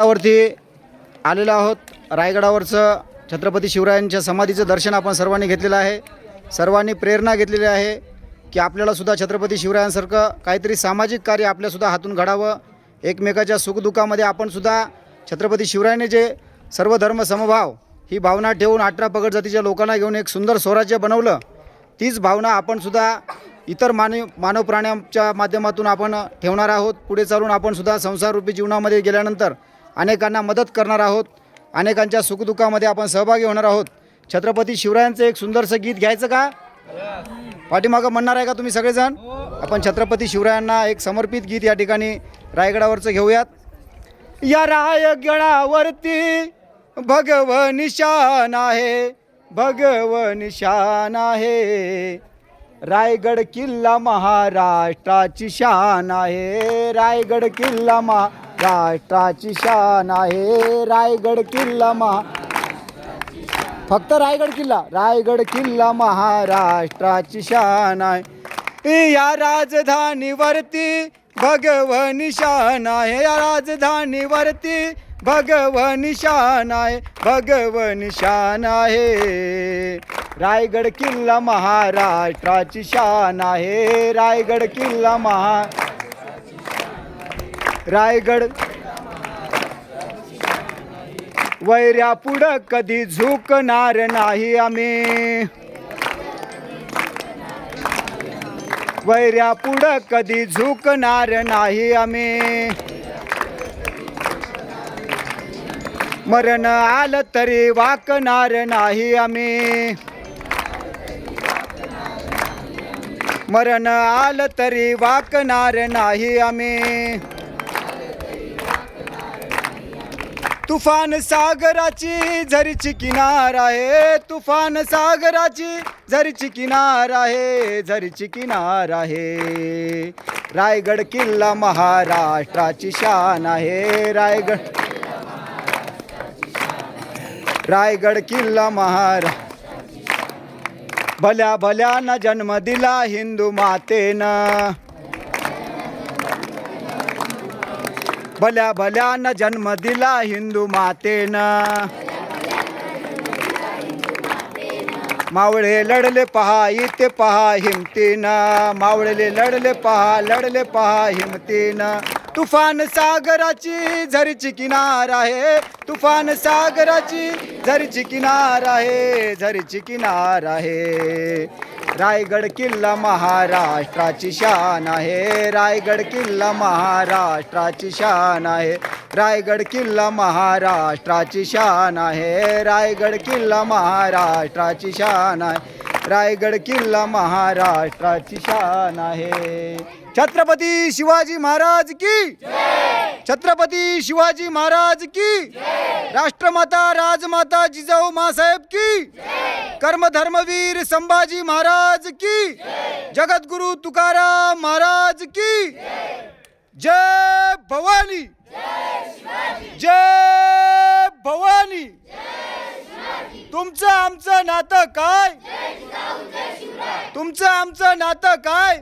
वरती आलेलो आहोत. रायगडावरचं छत्रपती शिवरायांच्या समाधीचं दर्शन आपण सर्वांनी घेतलेलं आहे. सर्वांनी प्रेरणा घेतलेली आहे की आपल्यालासुद्धा छत्रपती शिवरायांसारखं काहीतरी सामाजिक कार्य आपल्यासुद्धा हातून घडावं. एकमेकाच्या सुखदुःखामध्ये आपणसुद्धा छत्रपती शिवरायाने जे सर्व धर्म समभाव ही भावना ठेवून अठरा पगड जातीच्या लोकांना घेऊन एक सुंदर स्वराज्य बनवलं तीच भावना आपणसुद्धा इतर मानव मानव प्राण्यांच्या माध्यमातून आपण ठेवणार आहोत. पुढे चालून आपणसुद्धा संसाररूपी जीवनामध्ये गेल्यानंतर अनेकांना मदत करणार आहोत. अनेकांच्या सुखदुःखामध्ये आपण सहभागी होणार आहोत. छत्रपती शिवरायांचं एक सुंदरसं गीत घ्यायचं का? पाठीमागं म्हणणार आहे का तुम्ही सगळेजण? आपण छत्रपती शिवरायांना एक समर्पित गीत या ठिकाणी रायगडावरचं घेऊयात. या रायगडावरती भगव निशान आहे. भगव निशान आहे. रायगड किल्ला महाराष्ट्राची शान आहे. रायगड किल्ला महा राष्ट्राची शान आहे. रायगड किल्ला महा फक्त रायगड किल्ला रायगड किल्ला महाराष्ट्राची शान आहे. या राजधानीवरती भगवन शान आहे. या राजधानीवरती भगवन शान आहे. भगवन शान आहे. रायगड किल्ला महाराष्ट्राची शान आहे. रायगड किल्ला महा रायगड. वैऱ्या पुढं कधी झुकणार नाही आम्ही. वैऱ्या पुढं कधी झुकणार नाही आम्ही. मरण आलं तरी वाकणार नाही आम्ही. मरण आलं तरी वाकणार नाही आम्ही. तुफान सागराची झरीची किनार आहे. तुफान सागराची झरीची किनार आहे झरीची किनार आहे. रायगड किल्ला महाराष्ट्राची शान आहे. रायगड रायगड किल्ला महारा भल्या भल्यानं जन्म दिला हिंदू मातेनं. भल्या भल्यानं जन्म दिला हिंदू मातेनं. मावळे लढले पहा इथे पहा हिमतीनं. मावळले लढले पहा लढले पहा हिमतीनं. तुफान सागराची झरीची किनार आहे. तुफान सागराची झरीची किनार आहे झरीची किनार आहे. रायगड किल्ला महाराष्ट्राची शान आहे. रायगड किल्ला महाराष्ट्राची शान आहे. रायगड किल्ला महाराष्ट्राची शान आहे. रायगड किल्ला महाराष्ट्राची शान आहे. रायगड किल्ला महाराष्ट्राची शान आहे. छत्रपती शिवाजी महाराज की छत्रपती शिवाजी महाराज की राष्ट्रमाता राजमाता जिजाऊ मासाहेब की कर्मधर्मवीर संभाजी महाराज की जगद्गुरु तुकाराम महाराज की जय. भवानी. जय भवानी. तुमचं आमचं नातं काय? तुमचं आमचं नातं काय?